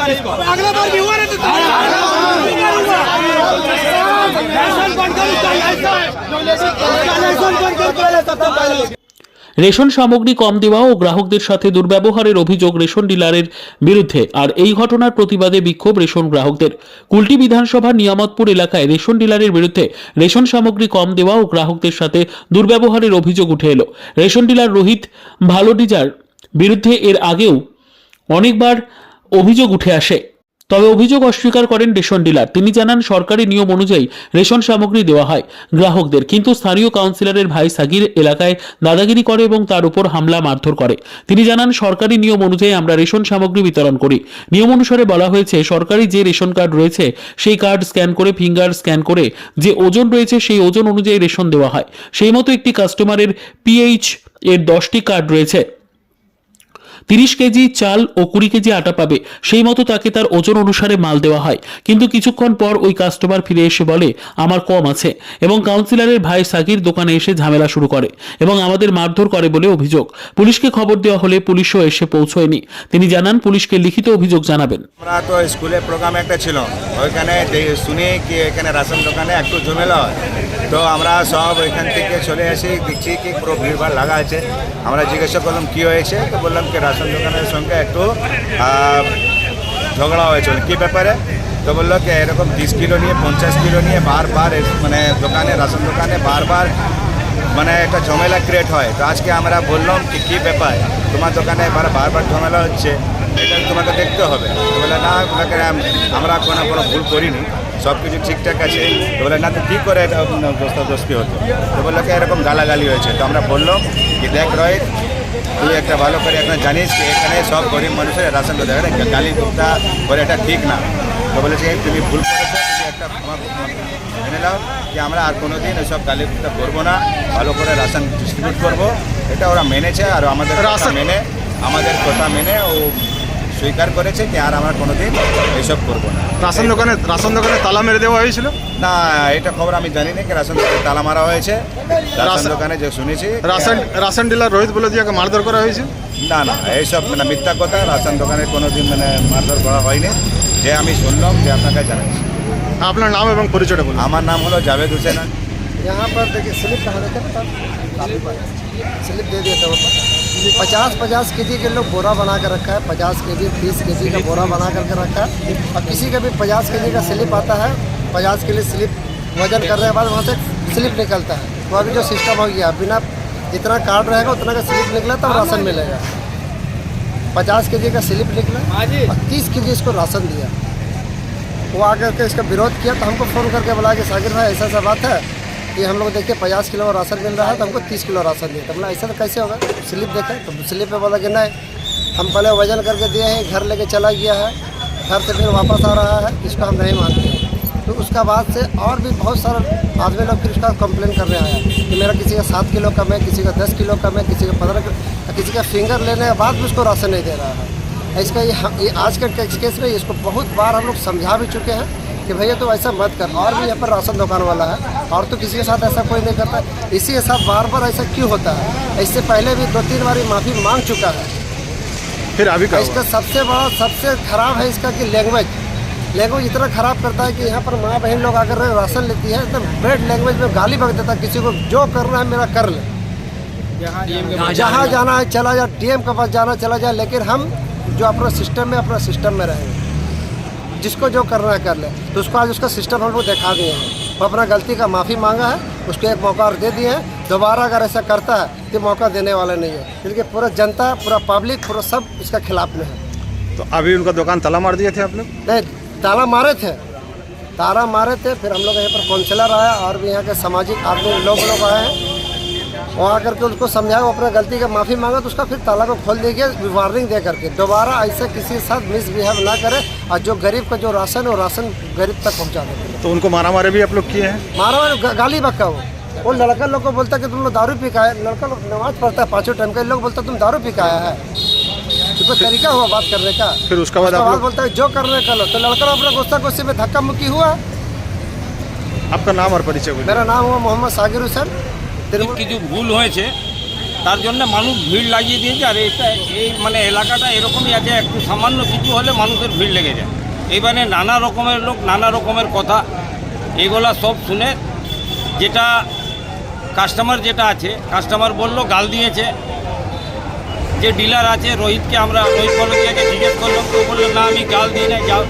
कर इसको अगला बार भी हुआ ना तो लाइसेंस बंद कर उसका लाइसेंस उसका लाइसेंस बंद कर पहले सबसे पहले রেশন সামগ্রী কম দেওয়া ও গ্রাহকদের সাথে দুর্ব্যবহারের অভিযোগ রেশন ডিলারের বিরুদ্ধে আর এই ঘটনার প্রতিবাদে বিক্ষোভ রেশন গ্রাহকদের কুলটি বিধানসভার নিয়ামতপুর এলাকায় রেশন ডিলারের বিরুদ্ধে রেশন সামগ্রী কম দেওয়া ও গ্রাহকদের সাথে দুর্ব্যবহারের অভিযোগ উঠে এলো রেশন ডিলার রোহিত ভালোডিজার বিরুদ্ধে এর আগেও অনেকবার অভিযোগ উঠে আসে। তবে অভিযোগ অস্বীকার করেন রেশন ডিলার। তিনি জানান, সরকারি নিয়ম অনুযায়ী রেশন সামগ্রী দেওয়া হয় গ্রাহকদের, কিন্তু স্থানীয় কাউন্সিলরের ভাই সাগির এলাকায় দাদাগিরি করে এবং তার উপর হামলা মারধর করে। তিনি জানান, সরকারি নিয়ম অনুযায়ী আমরা রেশন সামগ্রী বিতরণ করি। নিয়ম অনুসারে বলা হয়েছে, সরকারি যে রেশন কার্ড রয়েছে, সেই কার্ড স্ক্যান করে, ফিঙ্গার স্ক্যান করে, যে ওজন রয়েছে, সেই ওজন অনুযায়ী রেশন দেওয়া হয়। সেই মতো একটি কাস্টমারের পিএইচ এর দশটি কার্ড রয়েছে। তিরিশ কেজি চাল ও কুড়ি কেজি আটা পাবে। সেই মতো তাকে তার ওজন অনুসারে মাল দেওয়া হয়। কিন্তু কিছুক্ষণ পর ওই কাস্টমার ফিরে এসে বলে, আমার কম আছে। এবং কাউন্সিলরের ভাই সাকির দোকানে এসে ঝামেলা শুরু করে এবং আমাদের মারধর করে বলে অভিযোগ। পুলিশকে খবর দেওয়া হলে পুলিশও এসে পৌঁছয়নি। তিনি জানান, পুলিশকে লিখিত অভিযোগ জানাবেন। আমরা তো স্কুলে প্রোগ্রাম একটা ছিল। ওইখানে শুনি কি এখানে রাশন দোকানে একটু ঝামেলা হয়। তো আমরা সব ওইখান থেকে চলে আসি, দেখছি কি পুরো ভিড়ভাড় লাগা আছে। আমরা জিজ্ঞাসা করলাম, কি হয়েছে? তো বললাম কি রাশন দোকানের সঙ্গে একটু ঝগড়া হয়েছিল। কী ব্যাপারে? তো বলল কি, এরকম তিরিশ কিলো নিয়ে, পঞ্চাশ কিলো নিয়ে বারবার মানে দোকানে রাশন দোকানে বারবার মানে একটা ঝামেলা ক্রিয়েট হয়। তো আজকে আমরা বললাম কি, কী ব্যাপার? তোমার দোকানে এবার বারবার ঝামেলা হচ্ছে, এটা তোমাকে দেখতে হবে। তো বলে না, তোমাকে আমরা কোনো কোনো ভুল করিনি, সব কিছু ঠিকঠাক আছে। তো বলে না, তো কী করে এটা দোস্তাদোস্তি হতো? তো বলল কি, এরকম গালাগালি হয়েছে। তো আমরা বললাম, কি দেখ রোহিত তুই একটা ভালো করে এখন জানিস যে এখানে সব গরিব মানুষের রাশন দেখে না গালি গুপ্তা করে এটা ঠিক না। তো বলেছে "এই তুমি ভুল করেছ তুমি একটা জেনে মেনে নাও যে আমরা আর কোনো দিন এসব গালি গুপ্তা করব না ভালো করে রাশন ডিস্ট্রিবিউট করব। এটা ওরা মেনেছে আর আমাদের রাশন- মেনে আমাদের কথা মেনে ও স্বীকার করেছে কি আর আমরা কোনো দিন এইসব করবো না রাশন দোকানে রাশন দোকানে তালা মেরে দেওয়া হয়েছিল না এটা খবর আমি জানি না কি রাশন দোকানে তালা মারা হয়েছে রাশন রাশন- দোকানে যে শুনেছি রাশন রাশন ডিলার রোহিত বলে দিয়াকে মারধর করা হয়েছে না না এইসব মানে মিথ্যা কথা রাশন দোকানে কোনো দিন মানে মারধর করা হয়নি যে আমি শুনলাম যে আপনাকে জানাচ্ছি আপনার নাম এবং পরিচয়টা বলুন আমার নাম হলো জাভেদ হোসেন यहाँ पर देखिए स्लिप कहाँ देते हैं स्लिप दे दिया था वो पचास पचास के जी के लोग बोरा बना कर रखा है, पचास के जी तीस के जी का बोरा बना करके रखा है। और किसी का भी पचास के जी का स्लिप आता है, पचास के लिए स्लिप वज़न करने के बाद वहाँ से स्लिप निकलता है। तो अभी जो सिस्टम हो गया, बिना जितना कार्ड रहेगा, उतना का स्लिप निकला तो राशन मिलेगा। पचास के जी का स्लिप निकला और तीस के जी इसको राशन दिया। वो आकर के इसका विरोध किया तो हमको फ़ोन करके बोला कि सागिर भाई ऐसा ऐसा बात है। कि हम लोग देखिए पचास किलो राशन मिल रहा है तो हमको तीस किलो राशन दिया तो बोला ऐसा तो कैसे होगा? स्लिप देखे। तो स्लिप पे बोला कि नहीं हम पहले वज़न करके दिए हैं घर लेके चला गया है। घर से फिर वापस आ रहा है इसको हम नहीं मानते हैं। तो उसका बाद से और भी बहुत सारे आदमी लोग फिर उसका कंप्लेन कर रहे हैं कि मेरा किसी का सात किलो कम है किसी का दस किलो कम है किसी का पंद्रह किसी का फिंगर लेने के बाद भी उसको राशन नहीं दे रहा है। इसका ये, ये आज के केस में इसको बहुत बार हम लोग समझा भी चुके हैं। कि भैया तो ऐसा मत कर और भी यहाँ पर राशन दुकान वाला है और तो किसी के साथ ऐसा कोई नहीं करता। इसी के साथ बार बार ऐसा क्यों होता है? इससे पहले भी दो तीन बार माफ़ी मांग चुका है। फिर अभी का इसका सबसे बड़ा सबसे खराब है इसका कि लैंग्वेज लैंग्वेज इतना खराब करता है कि यहाँ पर माँ बहन लोग अगर राशन लेती है तो बेड लैंग्वेज में गाली बक देता है किसी को जो करना है मेरा कर ले। जहाँ जाना है। चला जा डीएम के पास जाना चला जाए लेकिन हम जो अपना सिस्टम में अपना सिस्टम में रहेंगे जिसको जो करना है कर ले। तो उसको आज उसका सिस्टम हम लोग दिखा दिए हैं। वो अपना गलती का माफ़ी मांगा है उसको एक मौका और दे दिए हैं। दोबारा अगर ऐसा करता है तो मौका देने वाला नहीं है। क्योंकि पूरा जनता पूरा पब्लिक पूरा सब इसका खिलाफ में है। तो अभी उनका दुकान ताला मार दिए थे आप लोग? नहीं ताला मारे थे। ताला मारे थे फिर हम लोग यहाँ पर काउंसलर आया और भी यहाँ के सामाजिक आदमी लोग लोग आए हैं। वहाँ आकर के उसको समझाया वो अपना गलती का माफ़ी मांगा तो उसका फिर ताला को खोल दिया वार्निंग दे करके। दोबारा ऐसे किसी के साथ मिसबिहेव ना करे और जो गरीब का जो राशन है वो राशन गरीब तक पहुँचा दे। तो उनको मारा मारे भी आप लोग किए हैं? मारा मारा गाली बक्का वो। वो लड़का लोग को बोलता है कि तुम लोग दारू पी का है लड़का लोग नमाज़ पढ़ता है पाँचों टाइम का लोग बोलता तुम दारू पी का आया है। तो तरीका हुआ बात करने का? फिर उसका बाद बाद बोलता है जो करने का लो। तो लड़का अपना गुस्सा गुस्से में धक्का मुक्की हुआ। आपका नाम और परिचय मेरा नाम हुआ मोहम्मद सागिर हुसैन। কিছু ভুল হয়েছে, তার জন্য মানুষ ভিড় লাগিয়ে দিয়েছে, আর এটা এই মানে এলাকাটা এরকমই আছে, একটু সামান্য কিছু হলে মানুষের ভিড় লেগে যায়। এইবারে নানা রকমের লোক, নানা রকমের কথা, এগুলা সব শুনে যেটা কাস্টমার যেটা আছে কাস্টমার বলল, গাল দিয়েছে। যে ডিলার আছে, রোহিতকে আমরা, রোহিত কলেজিয়াকে জিজ্ঞেস করলাম তো বলল, না, আমি গাল দিই নাই, গাল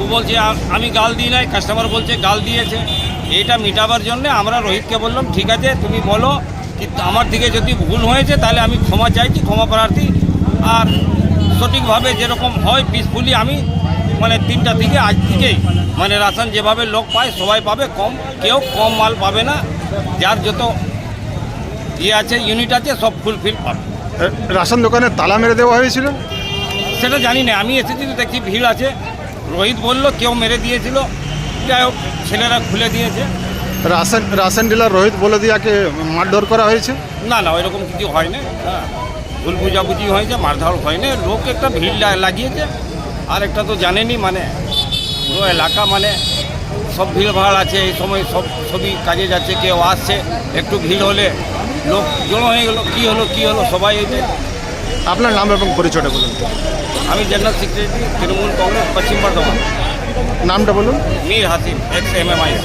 ও বলছে আমি গাল দিই নাই। কাস্টমার বলছে, গাল দিয়েছে। এটা মেটাবার জন্য আমরা রোহিতকে বললাম ঠিক আছে তুমি বলো কি আমার দিকে যদি ভুল হয়েছে তাহলে আমি ক্ষমা চাইছি ক্ষমা প্রার্থী। আর সঠিকভাবে যেরকম হয় পিসফুলি আমি মানে তিনটা থেকে আজ থেকেই মানে রাশন যেভাবে লোক পায় সবাই পাবে কম কেউ কম মাল পাবে না। যার যত ইয়ে আছে ইউনিট আছে সব ফুলফিল পাবে। রাশন দোকানে তালা মেরে দেওয়া হয়েছিল? সেটা জানি না আমি এসেছি তো দেখছি ভিড় আছে। রোহিত বলল কেউ মেরে দিয়েছিল। যাই হোক ছেলেরা খুলে দিয়েছে। রাশন রাশন ডিলার রোহিত বলে দিয়াকে মারধর করা হয়েছে? না না ওইরকম কিছু হয় না হ্যাঁ ভুল বুঝাবুঝি হয়েছে মারধার হয় না লোক একটা ভিড় লাগিয়েছে। আর একটা তো জানেনি মানে পুরো এলাকা মানে সব ভিড় ভাড় আছে এই সময় সব সবই কাজে যাচ্ছে কেউ আসছে একটু ভিড় হলে লোক জড়ো হয়ে গেলো কী হলো কী হলো সবাই এই আপনার নাম এবং পরিচয়টা বলুন। আমি জেনারেল সেক্রেটারি তৃণমূল কংগ্রেস পশ্চিম বর্ধমান। নামটা বলুন Mir Hashim X M M I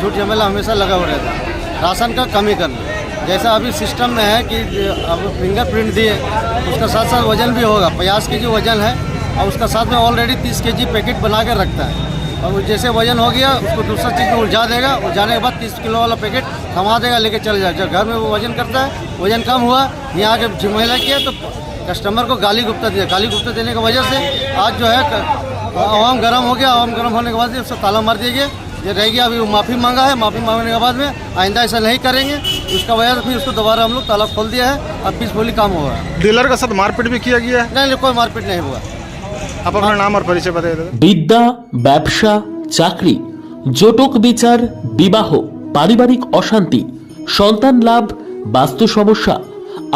झूठ झमेला हमेशा लगा हुआ रहता है राशन का कमी करना जैसा अभी सिस्टम में है कि अब फिंगरप्रिंट दिए उसका साथ साथ वजन भी होगा पचास के जी वजन है और उसका साथ में ऑलरेडी तीस के जी पैकेट बना के रखता है और वो जैसे वजन हो गया उसको दूसरा चीज़ में उलझा देगा उलझाने के बाद तीस किलो वाला पैकेट थमा देगा लेके चले जाएगा जब घर में वो वजन करता है वजन कम हुआ यहाँ आके झमेला किया तो कस्टमर को गाली गुप्ता दिया गाली गुप्ता देने की वजह से आज जो है क- आवाम गर्म हो गया आवाम गर्म होने के बाद उसको ताला मार दिया गया ये रह गया अभी वो माफ़ी मांगा है माफ़ी मांगने के बाद में आइंदा ऐसा नहीं करेंगे उसका वजह से फिर उसको दोबारा हम लोग ताला खोल दिया है अब पीसफुली काम हो रहा है डीलर के साथ मारपीट भी किया गया है नहीं नहीं कोई मारपीट नहीं हुआ आप अपना नाम और परिचय बता दें বিদ্যা ব্যবসা চাকরি জটক বিচার বিবাহ পারিবারিক অশান্তি সন্তান লাভ বাস্তু সমস্যা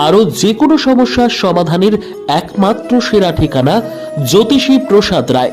আরও যে কোনো সমস্যার সমাধানের একমাত্র সেরা ঠিকানা জ্যোতিষী প্রসাদ রায়